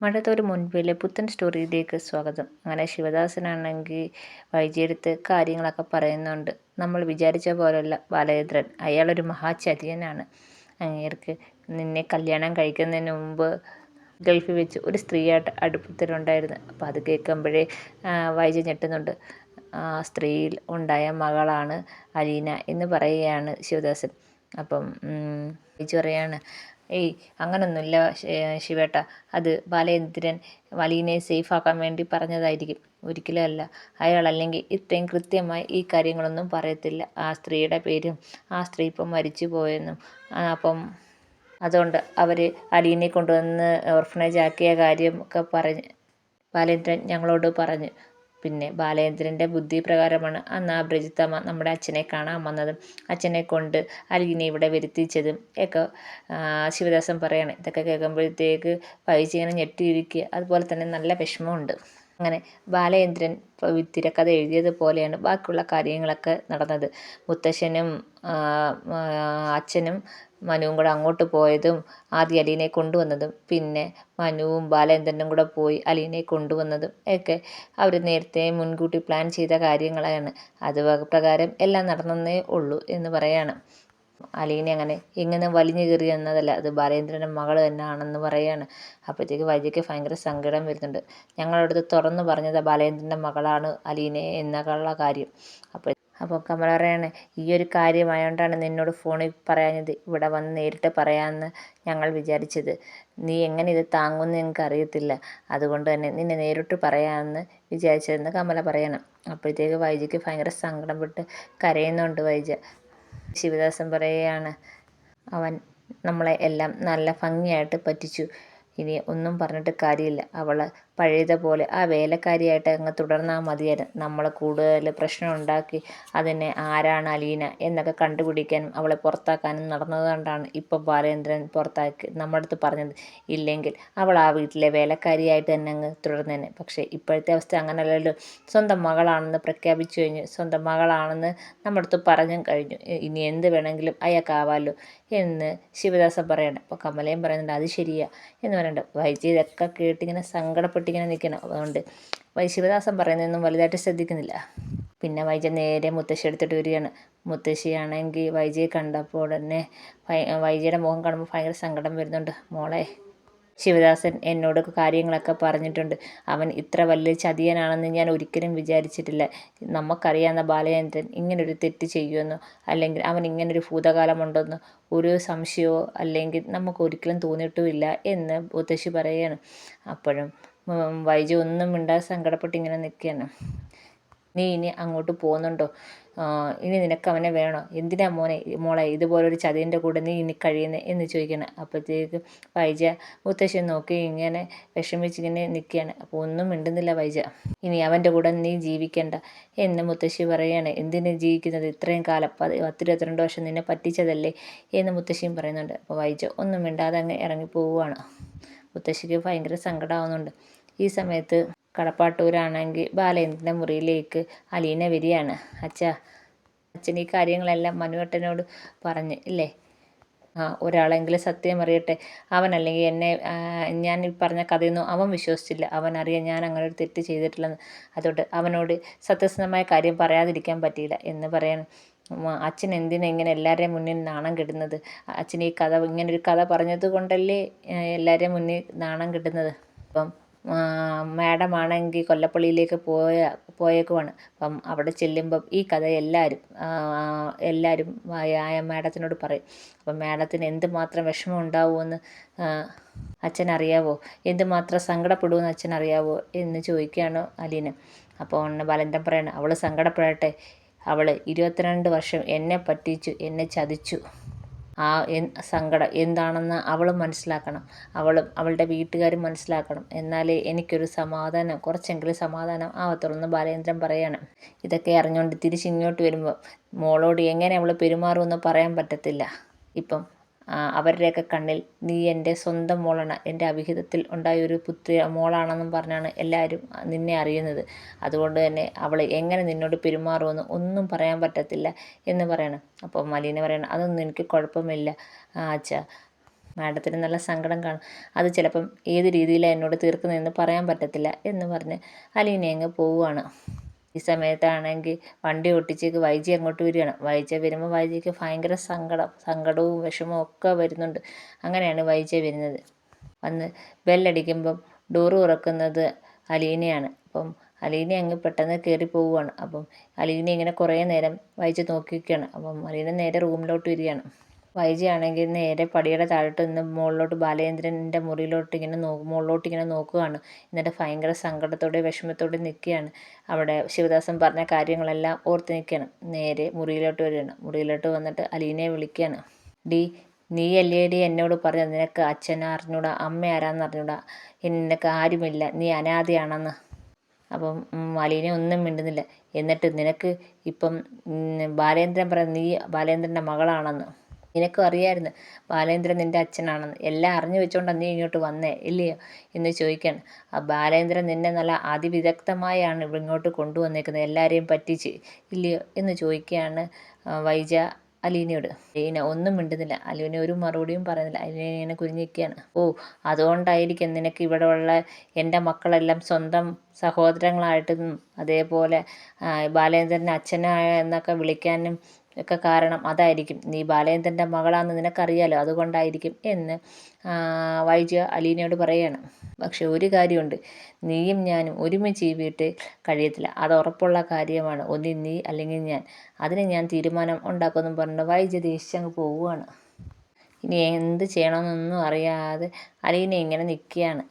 മഴത്തോരു മുൻപിലെ പുത്തൻ സ്റ്റോറിയിലേക്ക് സ്വാഗതം. അങ്ങനെ ശിവദാസനാണെങ്കിൽ വൈജിയെടുത്ത് കാര്യങ്ങളൊക്കെ പറയുന്നുണ്ട്. നമ്മൾ വിചാരിച്ച പോലെയുള്ള ബാലചന്ദ്രൻ. അയാളൊരു മഹാചതിയനാണ് അങ്ങേർക്ക് നിന്നെ കല്യാണം കഴിക്കുന്നതിന് മുമ്പ് ഗൾഫിൽ വെച്ച് ഒരു സ്ത്രീയായിട്ട് അടുപ്പത്തിലുണ്ടായിരുന്നു. അപ്പോൾ അത് കേൾക്കുമ്പോഴേ വൈജി ഞെട്ടുന്നുണ്ട്. ആ സ്ത്രീയിൽ ഉണ്ടായ മകളാണ് അലീന എന്ന് പറയുകയാണ് ശിവദാസൻ. അപ്പം വൈജി പറയാണ് ഏയ് അങ്ങനൊന്നുമില്ല ശിവേട്ട. അത് ബാലേന്ദ്രൻ വലിയനെ സേഫാക്കാൻ വേണ്ടി പറഞ്ഞതായിരിക്കും. ഒരിക്കലും അല്ല. അയാൾ അല്ലെങ്കിൽ ഇത്രയും കൃത്യമായി ഈ കാര്യങ്ങളൊന്നും പറയത്തില്ല. ആ സ്ത്രീയുടെ പേരും ആ സ്ത്രീ ഇപ്പം മരിച്ചു പോയെന്നും. അപ്പം അതുകൊണ്ട് അവർ അലീനെ കൊണ്ടുവന്ന് ഓർഫനേജ് ആക്കിയ കാര്യം ഒക്കെ പറഞ്ഞ് ബാലേന്ദ്രൻ ഞങ്ങളോട് പറഞ്ഞു. പിന്നെ ബാലേന്ദ്രന്റെ ബുദ്ധി പ്രകാരമാണ് അന്ന് ആ ബ്രിജിത്തമ്മ നമ്മുടെ അച്ഛനെ കാണാൻ വന്നതും. അച്ഛനെ കൊണ്ട് അലിനെ ഇവിടെ വരുത്തിച്ചതും ഒക്കെ ശിവദാസൻ പറയാണ്. ഇതൊക്കെ കേൾക്കുമ്പോഴത്തേക്ക് പൈസ ഇങ്ങനെ ഞെട്ടിയിരിക്കുക. അതുപോലെ തന്നെ നല്ല വിഷമമുണ്ട്. അങ്ങനെ ബാലേന്ദ്രൻ തിരക്കഥ എഴുതിയതുപോലെയാണ് ബാക്കിയുള്ള കാര്യങ്ങളൊക്കെ നടന്നത്. മുത്തശ്ശനും അച്ഛനും മനുവും കൂടെ അങ്ങോട്ട് പോയതും ആദ്യം അലീനെ കൊണ്ടുവന്നതും പിന്നെ മനുവും ബാലേന്ദ്രനും കൂടെ പോയി അലീനെ കൊണ്ടുവന്നതും ഒക്കെ അവർ നേരത്തെ മുൻകൂട്ടി പ്ലാൻ ചെയ്ത കാര്യങ്ങളാണ്. അത് പ്രകാരം എല്ലാം നടന്നേ ഉള്ളൂ എന്ന് പറയാണ്. അലീനെ അങ്ങനെ ഇങ്ങനെ വലിഞ്ഞു കയറി എന്നതല്ല അത് ബാലേന്ദ്രന്റെ മകൾ തന്നെയാണെന്ന് പറയാണ്. അപ്പോഴത്തേക്ക് വൈദ്യക്ക് ഭയങ്കര സങ്കടം വരുന്നുണ്ട്. ഞങ്ങളടുത്ത് തുറന്നു പറഞ്ഞത് ബാലേന്ദ്രന്റെ മകളാണ് അലീനെ എന്നൊക്കെയുള്ള കാര്യം. അപ്പോൾ അപ്പോൾ കമല പറയാണ് ഈ ഒരു കാര്യമായതുകൊണ്ടാണ് നിന്നോട് ഫോണിൽ പറയാഞ്ഞത്. ഇവിടെ വന്ന് നേരിട്ട് പറയാമെന്ന് ഞങ്ങൾ വിചാരിച്ചത്. നീ എങ്ങനെ ഇത് താങ്ങുമെന്ന് ഞങ്ങൾക്ക് അറിയത്തില്ല. അതുകൊണ്ട് തന്നെ നിന്നെ നേരിട്ട് പറയാമെന്ന് വിചാരിച്ചതെന്ന് കമല പറയണം. അപ്പോഴത്തേക്ക് വൈജയ്ക്ക് ഭയങ്കര സങ്കടം പെട്ട് കരയുന്നുണ്ട് വൈജ. ശിവദാസൻ പറയുകയാണ് അവൻ നമ്മളെ എല്ലാം നല്ല ഭംഗിയായിട്ട് പറ്റിച്ചു. ഇനി ഒന്നും പറഞ്ഞിട്ട് കാര്യമില്ല. അവൾ പഴയതുപോലെ ആ വേലക്കാരിയായിട്ട് അങ്ങ് തുടർന്നാൽ മതിയായിരുന്നു. നമ്മൾ കൂടുതൽ പ്രശ്നം ഉണ്ടാക്കി അതിനെ ആരാണ് അലീന എന്നൊക്കെ കണ്ടുപിടിക്കാനും അവളെ പുറത്താക്കാനും നടന്നതുകൊണ്ടാണ് ഇപ്പോൾ ബാലേന്ദ്രൻ പുറത്താക്കി നമ്മുടെ അടുത്ത് പറഞ്ഞത്. ഇല്ലെങ്കിൽ അവൾ ആ വീട്ടിലെ വേലക്കാരിയായിട്ട് തന്നെ അങ്ങ് തുടർന്നേനെ. പക്ഷേ ഇപ്പോഴത്തെ അവസ്ഥ അങ്ങനെയല്ലല്ലോ സ്വന്തം മകളാണെന്ന് പ്രഖ്യാപിച്ചു കഴിഞ്ഞു. സ്വന്തം മകളാണെന്ന് നമ്മുടെ അടുത്ത് പറഞ്ഞും കഴിഞ്ഞു. ഇനി എന്ത് വേണമെങ്കിലും അയാൾക്കാവാലോ എന്ന് ശിവദാസൻ പറയണം. അപ്പോൾ കമലയും പറയുന്നുണ്ട് അത് ശരിയാ എന്ന് പറയുന്നുണ്ട്. ഇതൊക്കെ കേട്ടിങ്ങനെ സങ്കടപ്പെട്ട് ഇങ്ങനെ നിൽക്കണം. അതുകൊണ്ട് വൈശിവദാസൻ പറയുന്നതൊന്നും വലുതായിട്ട് ശ്രദ്ധിക്കുന്നില്ല. പിന്നെ വൈജ നേരെ മുത്തശ്ശി എടുത്തിട്ട് വരികയാണ്. മുത്തശ്ശിയാണെങ്കിൽ വൈജയെ കണ്ടപ്പോൾ തന്നെ വൈജയുടെ മുഖം കാണുമ്പോൾ ഭയങ്കര സങ്കടം വരുന്നുണ്ട്. മോളെ ശിവദാസൻ എന്നോട് കാര്യങ്ങളൊക്കെ പറഞ്ഞിട്ടുണ്ട്. അവൻ ഇത്ര വലിയ ചതിയനാണെന്ന് ഞാൻ ഒരിക്കലും വിചാരിച്ചിട്ടില്ല. നമുക്കറിയാവുന്ന ബാലചന്ദ്രൻ ഇങ്ങനൊരു തെറ്റ് ചെയ്യുമെന്നോ അല്ലെങ്കിൽ അവൻ ഇങ്ങനൊരു ഭൂതകാലമുണ്ടെന്നോ ഒരു സംശയമോ അല്ലെങ്കിൽ നമുക്ക് ഒരിക്കലും തോന്നിയിട്ടുമില്ല എന്ന് മുത്തശ്ശി പറയുകയാണ്. അപ്പോഴും വൈജു ഒന്നും മിണ്ടാതെ സങ്കടപ്പെട്ട് ഇങ്ങനെ നിൽക്കുകയാണ് നീ ഇനി അങ്ങോട്ട് പോകുന്നുണ്ടോ? ഇനി നിനക്ക് അവനെ വേണോ? എന്തിനാ മോനെ മോളെ ഇതുപോലൊരു ചതിന്റെ കൂടെ നീ ഇനി കഴിയുന്നത് എന്ന് ചോദിക്കണം. അപ്പോഴത്തേക്ക് വൈജ മുത്തശ്ശൻ നോക്കി ഇങ്ങനെ വിഷമിച്ചിങ്ങനെ നിൽക്കുകയാണ് അപ്പോൾ ഒന്നും മിണ്ടുന്നില്ല വൈജ. ഇനി അവന്റെ കൂടെ നീ ജീവിക്കണ്ട എന്ന് മുത്തശ്ശി പറയുകയാണ് എന്തിനു ജീവിക്കുന്നത്? ഇത്രയും കാലം പത്ത് പത്തിരുപത്തിരണ്ട് വർഷം നിന്നെ പറ്റിച്ചതല്ലേ എന്ന് മുത്തശ്ശിയും പറയുന്നുണ്ട്. അപ്പോൾ വൈജ ഒന്നും മിണ്ടാതെ അങ്ങ് ഇറങ്ങി പോവുകയാണ് മുത്തശ്ശിക്ക് ഭയങ്കര സങ്കടമാവുന്നുണ്ട് ഈ സമയത്ത് കടപ്പാട്ടൂരാണെങ്കിൽ ബാലേന്ദ്രന്റെ മുറിയിലേക്ക് അലീന വരികയാണ്. അച്ഛാ അച്ഛൻ ഈ കാര്യങ്ങളെല്ലാം മനുവേട്ടനോട് പറഞ്ഞ് ഇല്ലേ? ആ ഒരാളെങ്കിലും സത്യം അറിയട്ടെ. അവൻ അല്ലെങ്കിൽ എന്നെ ഞാൻ ഈ പറഞ്ഞ കഥയൊന്നും അവൻ വിശ്വസിച്ചില്ല. അവൻ അറിയാൻ ഞാൻ അങ്ങനെ ഒരു തെറ്റ് ചെയ്തിട്ടില്ലെന്ന്. അതുകൊണ്ട് അവനോട് സത്യസന്ധമായ കാര്യം പറയാതിരിക്കാൻ പറ്റിയില്ല എന്ന് പറയാൻ അച്ഛൻ എന്തിനാ ഇങ്ങനെ എല്ലാവരുടെയും മുന്നിൽ നാണം കെടുന്നത് അച്ഛൻ ഈ കഥ ഇങ്ങനൊരു കഥ പറഞ്ഞത് കൊണ്ടല്ലേ എല്ലാവരുടെയും മുന്നിൽ നാണം കെടുന്നത് അപ്പം മാഡം ആണെങ്കിൽ കൊല്ലപ്പള്ളിയിലേക്ക് പോയ പോയേക്കുവാണ്. അപ്പം അവിടെ ചെല്ലുമ്പം ഈ കഥ എല്ലാവരും എല്ലാവരും മാഡത്തിനോട് പറയും. അപ്പം മാഡത്തിന് എന്തുമാത്രം വിഷമം ഉണ്ടാവുമെന്ന് അച്ഛനറിയാവോ? എന്തുമാത്രം സങ്കടപ്പെടുമെന്ന് അച്ഛനറിയാവോ എന്ന് ചോദിക്കുകയാണ് അലീന. അപ്പോൾ ബാലന്റെ പറയണം അവൾ സങ്കടപ്പെടട്ടെ അവൾ ഇരുപത്തിരണ്ട് വർഷം എന്നെ പറ്റിച്ചു എന്നെ ചതിച്ചു. ആ സങ്കടം എന്താണെന്ന് അവളും മനസ്സിലാക്കണം. അവളും അവളുടെ വീട്ടുകാരും മനസ്സിലാക്കണം. എന്നാലേ എനിക്കൊരു സമാധാനം കുറച്ചെങ്കിലും സമാധാനം ആവത്തുള്ളൂ എന്ന് ബാലേന്ദ്രൻ പറയണം. ഇതൊക്കെ അറിഞ്ഞുകൊണ്ട് തിരിച്ചിങ്ങോട്ട് വരുമ്പോൾ മോളോട് എങ്ങനെ അവൾ പെരുമാറുമെന്ന് പറയാൻ പറ്റത്തില്ല. ഇപ്പം അവരുടെയൊക്കെ കണ്ണിൽ നീ എന്റെ സ്വന്തം മോളാണ്. എന്റെ അവിഹിതത്തിൽ ഉണ്ടായ ഒരു പുത്രി മോളാണെന്നും പറഞ്ഞാണ് എല്ലാവരും നിന്നെ അറിയുന്നത്. അതുകൊണ്ട് തന്നെ അവൾ എങ്ങനെ നിന്നോട് പെരുമാറുമെന്ന് ഒന്നും പറയാൻ പറ്റത്തില്ല എന്ന് പറയണം. അപ്പോൾ മലീന പറയണം അതൊന്നും എനിക്ക് കുഴപ്പമില്ല അച്ഛാ. മാഡത്തിന് നല്ല സങ്കടം കാണും. അത് ചിലപ്പം ഏത് രീതിയിലാണ് എന്നോട് തീർക്കുന്നതെന്ന് പറയാൻ പറ്റത്തില്ല എന്ന് പറഞ്ഞ് അലീന അങ്ങ് പോവുകയാണ്. ഈ സമയത്താണെങ്കിൽ വണ്ടി ഒട്ടിച്ചേക്ക് വൈജി അങ്ങോട്ട് വരികയാണ്. വൈജ വരുമ്പോൾ വൈജിക്ക് ഭയങ്കര സങ്കടം സങ്കടവും വിഷമവും ഒക്കെ വരുന്നുണ്ട്. അങ്ങനെയാണ് വൈജ വരുന്നത്. വന്ന് ബെല്ലടിക്കുമ്പം ഡോർ തുറക്കുന്നത് അലീനയാണ്. അപ്പം അലീന അങ്ങ് പെട്ടെന്ന് കയറി പോവുകയാണ്. അപ്പം അലീന ഇങ്ങനെ കുറേ നേരം വൈജ നോക്കിയിരിക്കുകയാണ്. അപ്പം അലീന നേരെ റൂമിലോട്ട് വരികയാണ്. വൈജ ആണെങ്കിൽ നേരെ പടിയുടെ താഴോട്ട് നിന്ന് മുകളിലോട്ട് ബാലചന്ദ്രന്റെ മുറിയിലോട്ട് ഇങ്ങനെ നോ മുകളിലോട്ട് ഇങ്ങനെ നോക്കുകയാണ്. എന്നിട്ട് ഭയങ്കര സങ്കടത്തോടെ വിഷമത്തോടെ നിൽക്കുകയാണ്. അവിടെ ശിവദാസൻ പറഞ്ഞ കാര്യങ്ങളെല്ലാം ഓർത്ത് നിൽക്കുകയാണ്. നേരെ മുറിയിലോട്ട് വരികയാണ്. മുറിയിലോട്ട് വന്നിട്ട് അലീനയെ വിളിക്കുകയാണ്. ഡി നീ അല്ലേ ഡി എന്നോട് പറഞ്ഞു നിനക്ക് അച്ഛനെ അറിഞ്ഞൂടാ? അമ്മ ആരാന്ന് അറിഞ്ഞൂടാ? നിനക്ക് ആരുമില്ല. നീ അനാഥയാണെന്ന്. അപ്പം അലീന ഒന്നും മിണ്ടുന്നില്ല. എന്നിട്ട് നിനക്ക് ഇപ്പം ബാലേന്ദ്രൻ പറയുന്നത് നീ ബാലേന്ദ്രന്റെ മകളാണെന്ന്. നിനക്കും അറിയായിരുന്നു. ബാലേന്ദ്രൻ നിന്റെ അച്ഛനാണെന്ന്. എല്ലാം അറിഞ്ഞു വെച്ചുകൊണ്ടാണ് നീ ഇങ്ങോട്ട് വന്നേ ഇല്ലയോ? എന്ന് ചോദിക്കാണ്. ആ ബാലേന്ദ്രൻ നിന്നെ നല്ല അതിവിദഗ്ധമായാണ് ഇവിടെ ഇങ്ങോട്ട് കൊണ്ടുവന്നേക്കുന്നത്. എല്ലാവരെയും പറ്റിച്ച് ഇല്ലയോ? എന്ന് ചോദിക്കുകയാണ് വൈജ അലീനയോട്. അലീന ഒന്നും മിണ്ടുന്നില്ല. അലീന ഒരു മറുപടിയും പറയുന്നില്ല. അലീന ഇങ്ങനെ കുരിഞ്ഞിരിക്കുകയാണ് ഓ അതുകൊണ്ടായിരിക്കും നിനക്ക് ഇവിടെ ഉള്ള എന്റെ മക്കളെല്ലാം സ്വന്തം സഹോദരങ്ങളായിട്ടും അതേപോലെ ബാലേന്ദ്രനെ അച്ഛനായ എന്നൊക്കെ വിളിക്കാനും ഒക്കെ കാരണം അതായിരിക്കും. നീ ബാലേന്ദ്രന്റെ മകളാണെന്ന് നിനക്കറിയാലോ അതുകൊണ്ടായിരിക്കും എന്ന് വൈജ അലീനയോട് പറയുകയാണ് പക്ഷെ ഒരു കാര്യമുണ്ട്. നീയും ഞാനും ഒരുമിച്ച് ഈ വീട്ടിൽ കഴിയത്തില്ല. അത് ഉറപ്പുള്ള കാര്യമാണ്. ഒന്നി നീ അല്ലെങ്കിൽ ഞാൻ. അതിന് ഞാൻ തീരുമാനം ഉണ്ടാക്കുമെന്നും പറഞ്ഞു വൈജ ദേഷ്യങ്ങ് പോവുകയാണ്. ഇനി എന്ത് ചെയ്യണമെന്നൊന്നും അറിയാതെ അലീന ഇങ്ങനെ നിൽക്കുകയാണ്.